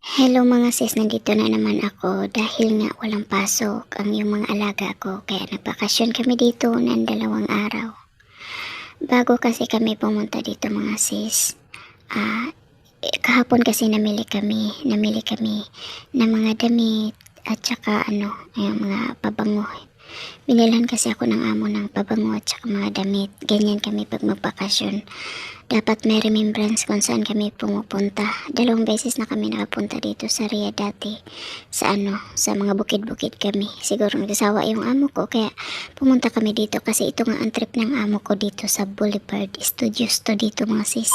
Hello mga sis, nandito na naman ako dahil nga walang pasok ang yung mga alaga ko kaya nagbakasyon kami dito ng dalawang araw. Bago kasi kami pumunta dito mga sis, eh, kahapon kasi namili kami, namili kami ng mga damit at saka ano, yung mga pabango. Binilhan kasi ako ng amo ng pabango at saka mga damit. Ganyan kami pag magbakasyon. Dapat may remembrance kung saan kami pumupunta. Dalawang beses na kami nakapunta dito sa Ria dati. Sa ano, sa mga bukid-bukid kami. Siguro nagsasawa yung amo ko. Kaya pumunta kami dito kasi ito nga ang trip ng amo ko dito sa Boulevard Studios to dito mga sis.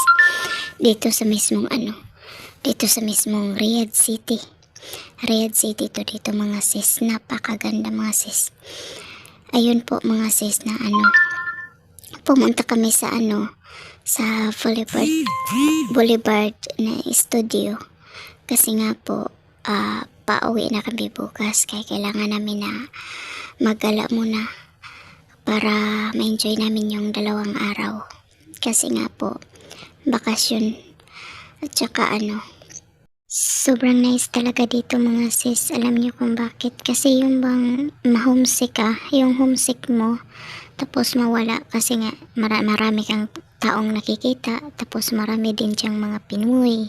Dito sa mismong ano, dito sa mismong Riyadh City. Riyadh City to dito mga sis. Napakaganda mga sis. Ayun po mga sis na ano, pumunta kami sa ano, sa Boulevard, Boulevard na studio. Kasi nga po, ah, pauwi na kami bukas kaya kailangan namin na maggala muna para ma-enjoy namin yung dalawang araw. Kasi nga po, bakasyon at saka ano, sobrang nice talaga dito mga sis. Alam niyo kung bakit? Kasi yung bang ma-homesick ka, yung homesick mo, tapos mawala. Kasi nga mara- marami kang taong nakikita tapos marami din siyang mga Pinoy.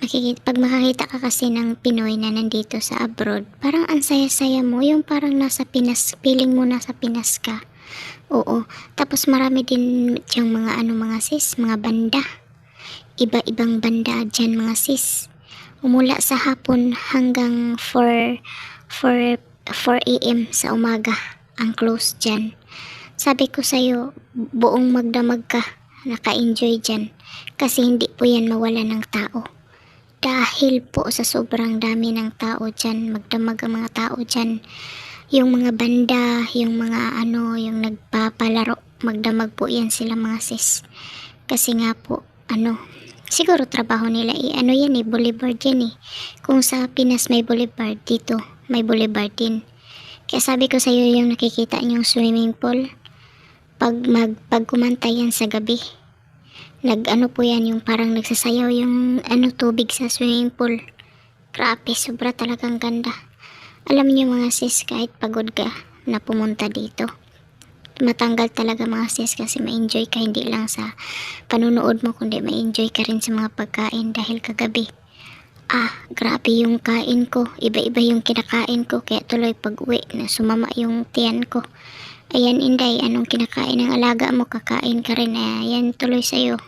Makikita, pag makakita ka kasi ng Pinoy na nandito sa abroad parang ang saya-saya mo. Yung parang nasa Pinas feeling mo nasa Pinas ka. Oo. Tapos marami din siyang mga ano mga sis mga banda. Iba-ibang banda dyan mga sis umula sa hapon hanggang 4 4 4 a.m. sa umaga ang close dyan sabi ko sa'yo, buong magdamag ka, naka-enjoy dyan. Kasi hindi po yan mawala ng tao. Dahil po sa sobrang dami ng tao dyan, magdamag ang mga tao dyan. Yung mga banda, yung mga ano, yung nagpapalaro, magdamag po yan sila mga sis. Kasi nga po, ano, siguro trabaho nila, eh, ano yan eh, boulevard yan eh. Kung sa Pinas may boulevard, dito may boulevard din. Kaya sabi ko sa iyo yung nakikita niyong swimming pool, pag mag pag kumanta yan sa gabi nag ano po yan yung parang nagsasayaw yung ano tubig sa swimming pool grabe sobra talagang ganda alam niyo mga sis kahit pagod ka na pumunta dito matanggal talaga mga sis kasi ma-enjoy ka hindi lang sa panunood mo kundi ma-enjoy ka rin sa mga pagkain dahil kagabi ah grabe yung kain ko iba-iba yung kinakain ko kaya tuloy pag uwi na sumama yung tiyan ko Ayan, Inday, anong kinakain ng alaga mo? Kakain ka rin. Ayan, tuloy sa'yo.